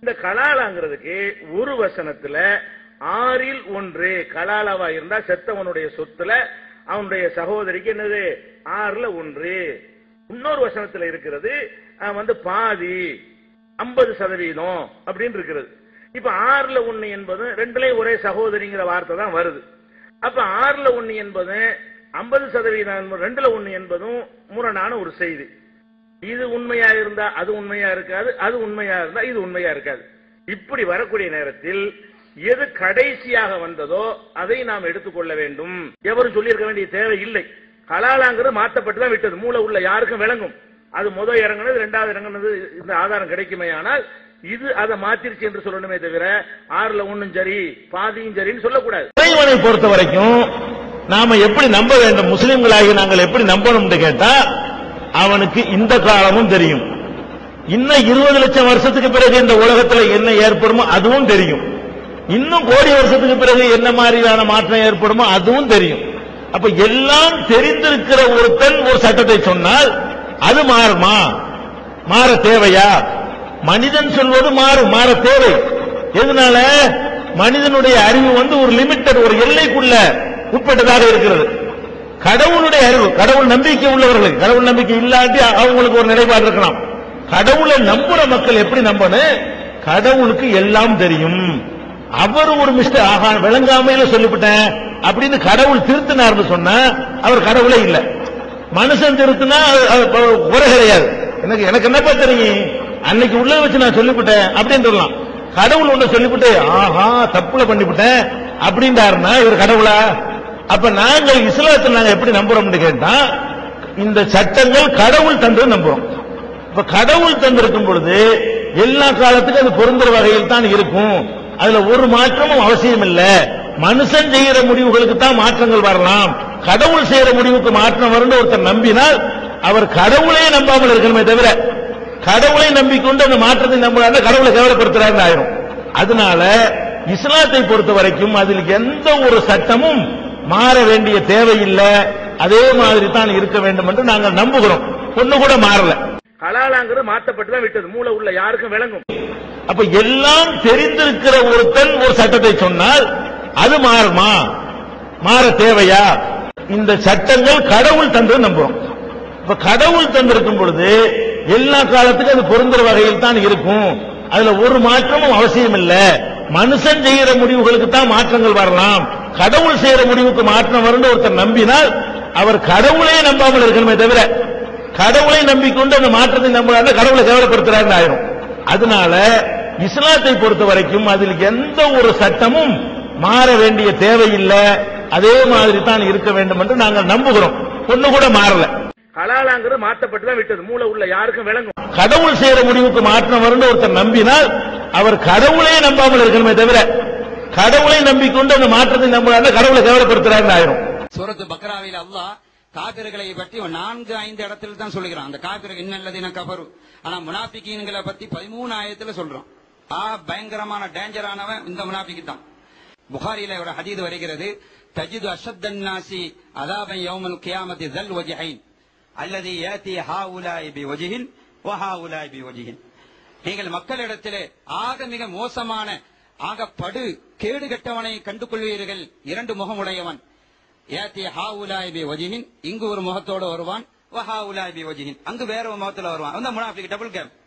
இந்த கலாலாங்கிறதுக்கு ஒரு வசனத்துல ஆறில் ஒன்று கலாலாவா இருந்தா செத்தவனுடைய சொத்துல அவனுடைய சகோதரிக்கு என்னது? ஆறுல ஒன்று. இன்னொரு வசனத்துல இருக்கிறது வந்து பாதி ஐம்பது சதவீதம் அப்படின்னு இருக்கிறது. இப்ப ஆறுல ஒண்ணு என்பது ரெண்டுலயும் ஒரே சகோதரிங்கிற வார்த்தை தான் வருது. அப்ப ஆறுல ஒண்ணு என்பது ஐம்பது சதவீதம் ரெண்டுல ஒண்ணு என்பதும் முரணான ஒரு செய்தி. இது உண்மையா இருந்தா அது உண்மையா இருக்காது அது உண்மையா இருந்தா இது உண்மையா இருக்காது. இப்படி வரக்கூடிய நேரத்தில் எது கடைசியாக வந்ததோ அதை நாம் எடுத்துக்கொள்ள வேண்டும். எவரும் சொல்லியிருக்க வேண்டிய தேவை இல்லை. கலாலாங்கிறது மாத்தப்பட்டு தான் விட்டது. மூளை உள்ள யாருக்கும் விளங்கும். அது முதல் இறங்குனது ரெண்டாவது இறங்குனது இந்த ஆதாரம் கிடைக்குமே ஆனால் இது அதை மாத்திருச்சு என்று சொல்லணுமே தவிர ஆறுல ஒண்ணும் சரி பாதியும் சரின்னு சொல்லக்கூடாது. இறைவனை பொறுத்த வரைக்கும் நாம எப்படி நம்ப வேண்டும்? முஸ்லிம்களாகி நாங்கள் எப்படி நம்பணும்னு கேட்டா அவனுக்கு இந்த காலமும் தெரியும். இன்னும் இருபது லட்சம் வருஷத்துக்கு பிறகு இந்த உலகத்தில் என்ன ஏற்படுமோ அதுவும் தெரியும். இன்னும் கோடி வருஷத்துக்கு பிறகு என்ன மாதிரியான மாற்றம் ஏற்படுமோ அதுவும் தெரியும். அப்ப எல்லாம் தெரிந்திருக்கிற ஒருத்தன் ஒரு சட்டத்தை சொன்னால் அது மாறுமா? மாற தேவையா? மனிதன் சொல்வது மாறும் மாற தேவை. எதனால? மனிதனுடைய அறிவு வந்து ஒரு லிமிட்டட் ஒரு எல்லைக்குள்ள உட்பட்டதாக இருக்கிறது. கடவுளுடைய அறிவு கடவுள் நம்பிக்கை உள்ளவர்களுக்கு கடவுள் நம்பிக்கை இல்லாட்டி அவங்களுக்கு ஒரு நிலைப்பாடு இருக்கலாம். கடவுளை நம்புற மக்கள் எப்படி நம்பணும்? கடவுளுக்கு எல்லாம் தெரியும். அவர் ஒரு மிஸ்டர் ஆகா விளங்காமையில சொல்லிவிட்டேன். அப்படின்னு கடவுள் திருத்தினார்னு சொன்னா அவர் கடவுளே இல்லை. மனுஷன் திருத்தினா அது- குறை கிடையாது. எனக்கு எனக்கு என்னப்பா தெரியும்? அன்னைக்கு உள்ள வச்சு நான் சொல்லிவிட்டேன் அப்படின்னு சொல்லலாம் கடவுள் ஒன்று சொல்லிவிட்டு ஆஹா தப்புல பண்ணிவிட்டேன். அப்படின்றாருன்னா இவர் கடவுளா? அப்ப நாங்கள் இஸ்லாத்தில் நாங்க எப்படி நம்புறோம்னு கேட்டா இந்த சட்டங்கள் கடவுள் தந்து நம்புறோம். இப்ப கடவுள் தந்திருக்கும் பொழுது எல்லா காலத்துக்கும் அது பொருந்துற வகையில் தான் இருக்கும். அதுல ஒரு மாற்றமும் அவசியம் இல்லை. மனுஷன் செய்கிற முடிவுகளுக்கு தான் மாற்றங்கள் வரலாம். கடவுள் செய்யற முடிவுக்கு மாற்றம் வரும்னு ஒருத்தர் நம்பினால் அவர் கடவுளே நம்பாமல் இருக்கணுமே தவிர கடவுளை நம்பிக்கொண்டு அந்த மாற்றத்தை நம்புறாங்க கடவுளை கேவலப்படுத்துறாருன்னு ஆயிரும். அதனால இஸ்லாத்தை பொறுத்த வரைக்கும் அதில் எந்த ஒரு சட்டமும் மாற வேண்டிய தேவையில்லை. அதே மாதிரி தான் இருக்க வேண்டும் என்று நாங்கள் நம்புகிறோம். ஒண்ணு கூட மாறல. கலாலாங்கிறது மாற்றப்பட்டு தான் விட்டது. மூளை உள்ள யாருக்கும் விளங்கும். அப்ப எல்லாம் தெரிந்திருக்கிற ஒருத்தன் ஒரு சட்டத்தை சொன்னால் அது மாறுமா? மாற தேவையா? இந்த சட்டங்கள் கடவுள் தந்தது நம்புறோம். இப்ப கடவுள் தந்திருக்கும் பொழுது எல்லா காலத்துக்கும் அது பொருந்துற வகையில் தான் இருக்கும். அதுல ஒரு மாற்றமும் அவசியம் இல்ல மனுஷன் செய்யற முடிவுகளுக்கு தான் மாற்றங்கள் வரலாம். கடவுள் செய்யற முடிவுக்கு மாற்றம் வரும்னு ஒருத்தர் நம்பினால் அவர் கடவுளே நம்பாமல் இருக்கணுமே தவிர கடவுளை நம்பிக்கொண்டு அந்த மாற்றத்தை நம்புறாங்க கடவுளை கேவலப்படுத்துறாருன்னு ஆயிரும். அதனால இஸ்லாத்தை பொறுத்த வரைக்கும் அதில் எந்த ஒரு சட்டமும் மாற வேண்டிய தேவையில்லை. அதே மாதிரி தான் இருக்க வேண்டும் என்று நாங்கள் நம்புகிறோம். ஒண்ணு கூட மாறல. கலாலாங்கிறது மாற்றப்பட்டு தான் விட்டது. மூளை உள்ள யாருக்கும் விளங்கும். கடவுள் செய்யற முடிவுக்கு மாற்றம் வரும்னு ஒருத்தர் நம்பினால் அவர் கடவுளே நம்பாமல் இருக்கணுமே தவிர கடவுளை நம்பிக்கொண்டு அந்த மாற்றத்தை நம்புறாங்க கடவுளை கேவலப்படுத்துறாருன்னு ஆயிரும். சூரத்து பக்ராவில் அல்லாஹ் காபிர்களை பற்றி ஒரு நான்கு ஐந்து இடத்துல தான் சொல்லுகிறான். அந்த காபிர்கள் இன்னல்லதின கபரு. ஆனா முனாபிக்கீன்களை பத்தி பதிமூணு ஆயிரத்துல சொல்றோம். ஆ பயங்கரமான டேஞ்சரானவன் இந்த முனாபிக்கு தான். புகாரியில ஒரு ஹதீது வருகிறது. தஜிது அஷத்தன்னாசி அதாபன் யோமன் கியாமதி தல் ஒஜிஹைன் அல்லது ஏத்தி ஹாவுலாய் பி ஒஜிஹின் ஒஹா உலாய் பி ஒஜிஹின் நீங்கள் மக்களிடத்திலே ஆக மிக மோசமான ஆக படு கேடு கெட்டவனை கண்டு கொள்வீர்கள் இரண்டு முகமுடையவன். ஏத்தி ஹா பி வஜிஹின். இங்கு ஒரு முகத்தோடு வருவான். வஹாவுலாய் பி வஜிஹின். அங்கு வேற ஒரு முகத்துல வருவான். அந்த முனாஃபிக் டபுள் கேம்